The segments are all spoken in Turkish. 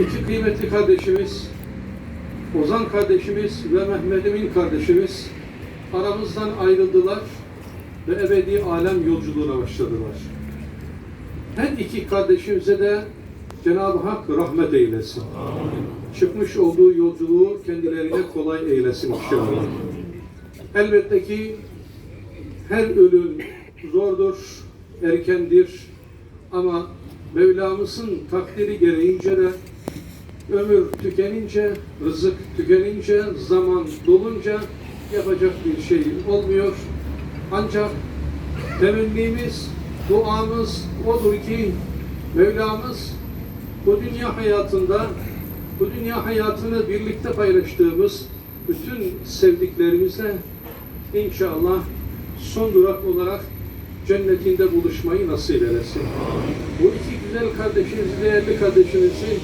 İki kıymetli kardeşimiz, Ozan kardeşimiz ve Mehmet Emin kardeşimiz aramızdan ayrıldılar ve ebedi alem yolculuğuna başladılar. Her iki kardeşimize de Cenab-ı Hak rahmet eylesin. Çıkmış olduğu yolculuğu kendilerine kolay eylesin inşallah. Elbette ki her ölüm zordur, erkendir ama Mevlamızın takdiri gereğince de ömür tükenince, rızık tükenince, zaman dolunca yapacak bir şey olmuyor. Ancak temennimiz, duamız odur ki Mevlamız bu dünya hayatında, bu dünya hayatını birlikte paylaştığımız bütün sevdiklerimizle inşallah son durak olarak cennetinde buluşmayı nasip eylesin. Bu iki güzel kardeşimizi, değerli kardeşimizi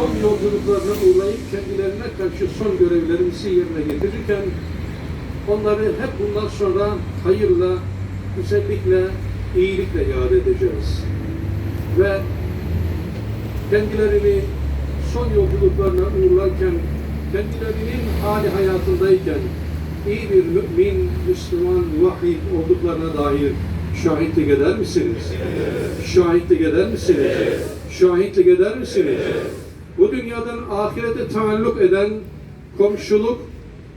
son yolculuklarına uğrayıp kendilerine karşı son görevlerimizi yerine getirirken onları hep bundan sonra hayırla, güzellikle, iyilikle yad edeceğiz. Ve kendilerini son yolculuklarına uğurlarken, kendilerinin hali hayatındayken iyi bir mümin, Müslüman, vahid olduklarına dair şahitlik eder misiniz? Şahitlik eder misiniz? Şahitlik eder misiniz? Bu dünyadan ahirete taalluk eden komşuluk,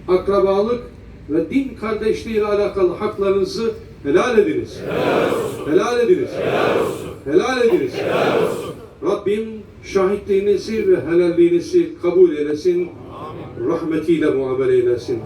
akrabalık ve din kardeşliği ile alakalı haklarınızı helal ediniz. Helal ediniz. Helal ediniz. Rabbim şahitliğinizi ve helalliğinizi kabul eylesin. Rahmetiyle muamele eylesin.